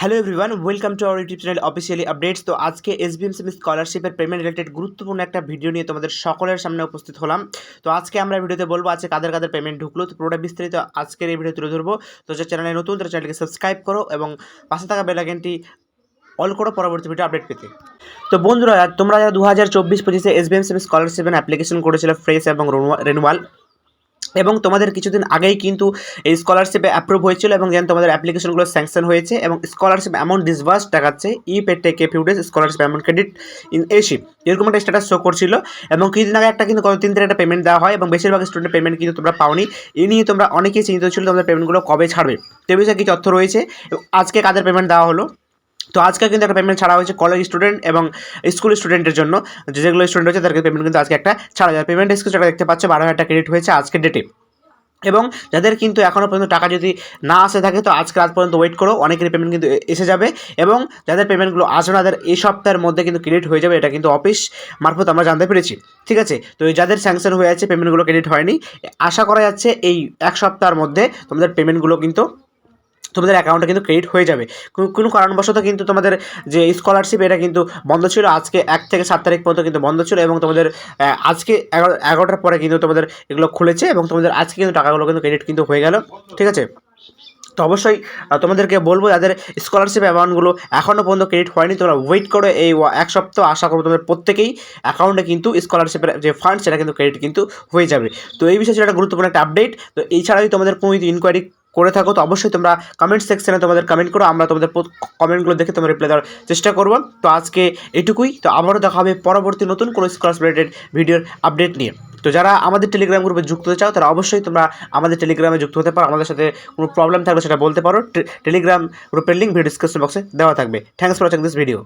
Hello everyone welcome to our YouTube channel officially updates তো আজকে SBM semi স্কলারশিপের payment related গুরুত্বপূর্ণ একটা ভিডিও নিয়ে তোমাদের সকলের সামনে উপস্থিত হলাম। তো আজকে আমরা ভিডিওতে বলব আজকে কাদের কাদের পেমেন্ট ঢুকলো। তো পুরোটা বিস্তারিত আজকের এই ভিডিও তুলে ধরবো। তো যে চ্যানেলে নতুন, তারা চ্যানেলকে সাবস্ক্রাইব করো এবং পাশে থাকা বেলাইকেনটি অল করো, পরবর্তী ভিডিও আপডেট পেতে। তো বন্ধুরা, তোমরা যারা দু হাজার চব্বিশ পঁচিশে এসবিএম সেমি স্কলারশিপের অ্যাপ্লিকেশন করেছিল ফ্রেশ এবং রেনুয়াল এবং তোমাদের কিছুদিন আগেই কিন্তু এই স্কলারশিপে অ্যাপ্রুভ হয়েছিল এবং যেন তোমাদের অ্যাপ্লিকেশনগুলো স্যাংশন হয়েছে এবং স্কলারশিপ অ্যামাউন্ট ডিসবার্স দেখাচ্ছে e pay take a few days scholarship amount credit in এশিপ এরকম একটা স্ট্যাটাস শো করছিল এবং কিছুদিন আগে একটা কিন্তু গত তিন দিন একটা পেমেন্ট দেওয়া হয় এবং বেশিরভাগ স্টুডেন্ট পেমেন্ট কিন্তু তোমরা পাওনি। এ নিয়ে তোমরা অনেকেই চিন্তিত ছিল তোমাদের পেমেন্টগুলো কবে ছাড়বে। তো বিষয়ে কি তথ্য রয়েছে? আজকে কাদের পেমেন্ট দেওয়া হলো? তো আজকে কিন্তু একটা পেমেন্ট ছাড়া হয়েছে কলেজ স্টুডেন্ট এবং স্কুল স্টুডেন্টের জন্য। যেগুলো স্টুডেন্ট হচ্ছে তাদেরকে পেমেন্ট কিন্তু আজকে একটা ছাড়া যায় পেমেন্ট স্কুল দেখতে পাচ্ছ, বারো হাজার ক্রেডিট হয়েছে আজকের ডেটে এবং যাদের কিন্তু এখনও পর্যন্ত টাকা যদি না আসে থাকে, তো আজকে রাত পর্যন্ত ওয়েট করো, অনেকেরই পেমেন্ট কিন্তু এসে যাবে এবং যাদের পেমেন্টগুলো আসবে না, তাদের এই সপ্তাহের মধ্যে কিন্তু ক্রেডিট হয়ে যাবে, এটা কিন্তু অফিস মারফত আমরা জানতে পেরেছি। ঠিক আছে? তো যাদের স্যাংশন হয়ে আছে পেমেন্টগুলো ক্রেডিট হয়নি, আশা করা যাচ্ছে এই এক সপ্তাহের মধ্যে তোমাদের পেমেন্টগুলো কিন্তু তোমাদের অ্যাকাউন্টে কিন্তু ক্রেডিট হয়ে যাবে। কোনো- কারণবশত কিন্তু তোমাদের যে স্কলারশিপ এটা কিন্তু বন্ধ ছিল। আজকে এক থেকে সাত তারিখ পর্যন্ত কিন্তু বন্ধ ছিল এবং তোমাদের আজকে এগারো, এগারোটার পরে কিন্তু তোমাদের এগুলো খুলেছে এবং তোমাদের আজকে কিন্তু টাকাগুলো কিন্তু ক্রেডিট কিন্তু হয়ে গেল। ঠিক আছে? তো অবশ্যই তোমাদেরকে বলব, যাদের স্কলারশিপ অ্যামাউন্টগুলো এখনও পর্যন্ত ক্রেডিট হয়নি, তোমরা ওয়েট করো। এই এক সপ্তাহ আশা করব তোমাদের প্রত্যেকেই অ্যাকাউন্টে কিন্তু স্কলারশিপের যে ফান্ড সেটা কিন্তু ক্রেডিট কিন্তু হয়ে যাবে। তো এই বিষয়ে একটা গুরুত্বপূর্ণ একটা আপডেট তো এই ছাড়াই তোমাদের কোনো ইনকোয়ারি করে থাকো, তো অবশ্যই তোমরা কমেন্ট সেকশনে তোমাদের কমেন্ট করো, আমরা তোমাদের কমেন্টগুলো দেখে তোমরা রিপ্লাই দেওয়ার চেষ্টা করব। তো আজকে এটুকুই, তো আবারও দেখা হবে পরবর্তী নতুন কোনো স্কলারশিপ রিলেটেড ভিডিওর আপডেট নিয়ে। তো যারা আমাদের টেলিগ্রাম গ্রুপে যুক্ত হতে চাও, তারা অবশ্যই তোমরা আমাদের টেলিগ্রামে যুক্ত হতে পারো। আমাদের সাথে কোনো প্রবলেম থাকলে সেটা বলতে পারো। টেলিগ্রাম গ্রুপের লিঙ্ক ভিডিও ডিসক্রিপশন বক্সে দেওয়া থাকবে। Thanks for watching this video